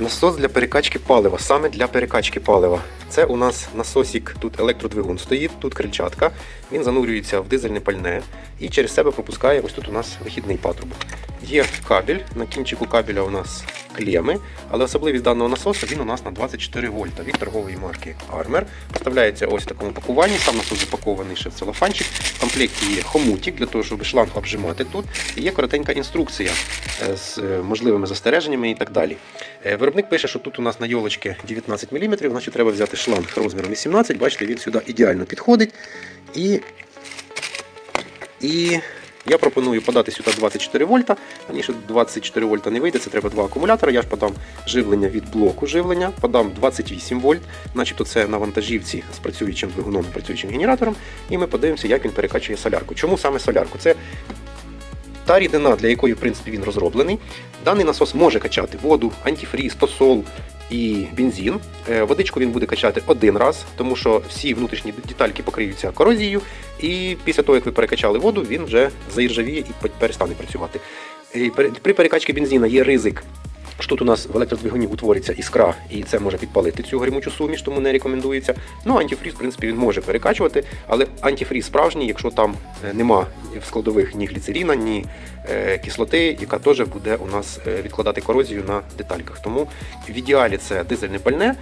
Насос для перекачки палива, саме для перекачки палива. Це у нас насосик, тут електродвигун стоїть, тут крильчатка. Він занурюється в дизельне пальне і через себе пропускає ось тут у нас вихідний патрубок. Є кабель, на кінчику кабеля у нас клеми, але особливість даного насосу він у нас на 24 вольта від торгової марки Armer. Поставляється ось в такому пакуванні, сам насос запакований ще в целофанчик. В комплекті є хомутик для того, щоб шланг обжимати тут. І є коротенька інструкція е, з е, можливими застереженнями і так далі. Е, Виробник пише, що тут у нас на йолочці 19 мм, значить треба взяти шланг розміром 18 Бачите, він сюди ідеально підходить. І, і я пропоную подати сюди 24 вольта. Раніше 24 вольта не вийде, це треба два акумулятора. Я ж подам живлення від блоку живлення, подам 28 вольт, начебто це на вантажівці з працюючим двигуном, працюючим генератором. І ми подивимося, як він перекачує солярку. Чому саме солярку? Це та рідина, для якої в принципі він розроблений. Даний насос може качати воду, антифріз, тосол і бензин. Е, Водичку він буде качати один раз, тому що всі внутрішні детальки покриються корозією, і після того, як ви перекачали воду, він вже заіржавіє і перестане працювати. При- При перекачці бензина є ризик. Що Тут у нас в електродвигуні утвориться іскра, і це може підпалити цю гримучу суміш, тому не рекомендується. Ну, антифріз, в принципі, він може перекачувати, але антифріз справжній, якщо там е, нема в складових ні гліцеріна, ні е, кислоти, яка теж буде у нас е, відкладати корозію на детальках. Тому в ідеалі це дизельне пальне,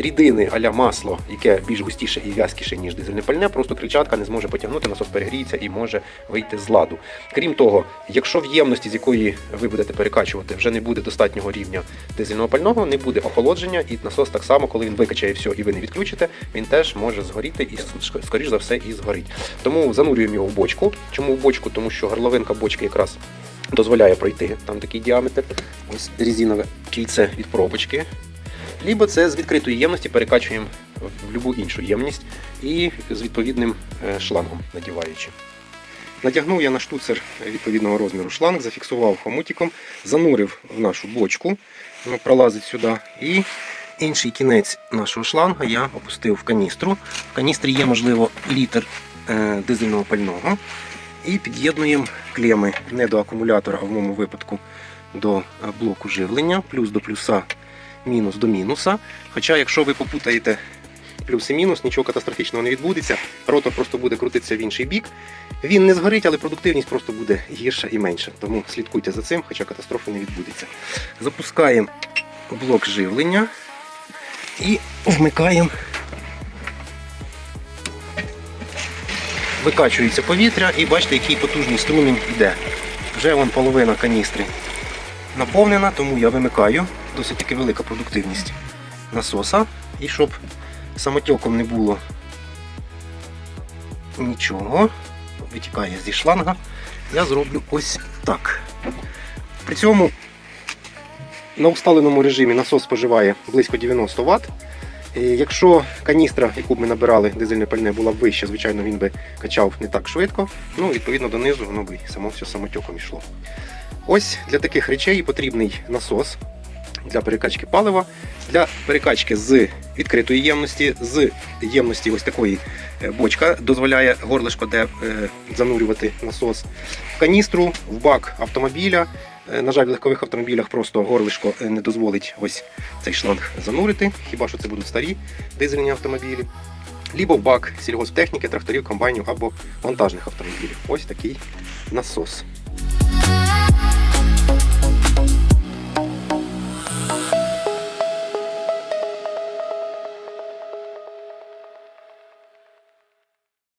рідини аля масло, яке більш густіше і в'язкіше, ніж дизельне пальне, просто кричатка не зможе потягнути, насос перегріється і може вийти з ладу. Крім того, якщо в ємності, з якої ви будете перекачувати, вже не буде достатнього рівня дизельного пального, не буде охолодження, і насос так само, коли він викачає все і ви не відключите, він теж може згоріти і скоріш за все і згорить. Тому занурюємо його в бочку. Чому в бочку? Тому що горловинка бочки якраз дозволяє пройти. Там такий діаметр. Ось резинове кільце від пробочки. Лібо це з відкритої ємності перекачуємо в будь-яку іншу ємність і з відповідним е, шлангом надіваючи. Натягнув я на штуцер відповідного розміру шланг, зафіксував хомутиком, занурив в нашу бочку, пролазить сюди. І інший кінець нашого шланга я опустив в каністру. В каністрі є, можливо, літр е, дизельного пального. І під'єднуємо клеми не до акумулятора, а в моєму випадку до е, блоку живлення, плюс до плюса, мінус до мінуса. Хоча, якщо ви попутаєте плюс і мінус, нічого катастрофічного не відбудеться. Ротор просто буде крутитися в інший бік. Він не згорить, але продуктивність просто буде гірша і менша. Тому слідкуйте за цим, хоча катастрофи не відбудеться. Запускаємо блок живлення і вмикаємо. Викачується повітря і бачите, який потужний струмінь йде. Вже вон половина каністри наповнена, тому я вимикаю. Досить таки велика продуктивність насоса. І щоб самотьоком не було нічого, витікає зі шланга, я зроблю ось так. При цьому на усталеному режимі насос споживає близько 90 Вт. Якщо каністра, яку б ми набирали дизельне пальне, була б вища, звичайно, він би качав не так швидко. Ну, відповідно, донизу воно би само все самотьоком йшло. Ось для таких речей потрібний насос для перекачки палива, для перекачки з відкритої ємності, з ємності ось такої е, бочка дозволяє горлишко, де е, занурювати насос, в каністру, в бак автомобіля. Е, На жаль, в легкових автомобілях просто горлишко не дозволить ось цей шланг занурити, хіба що це будуть старі дизельні автомобілі. Лібо бак сільгосптехніки, тракторів, комбайнів або вантажних автомобілів. Ось такий насос.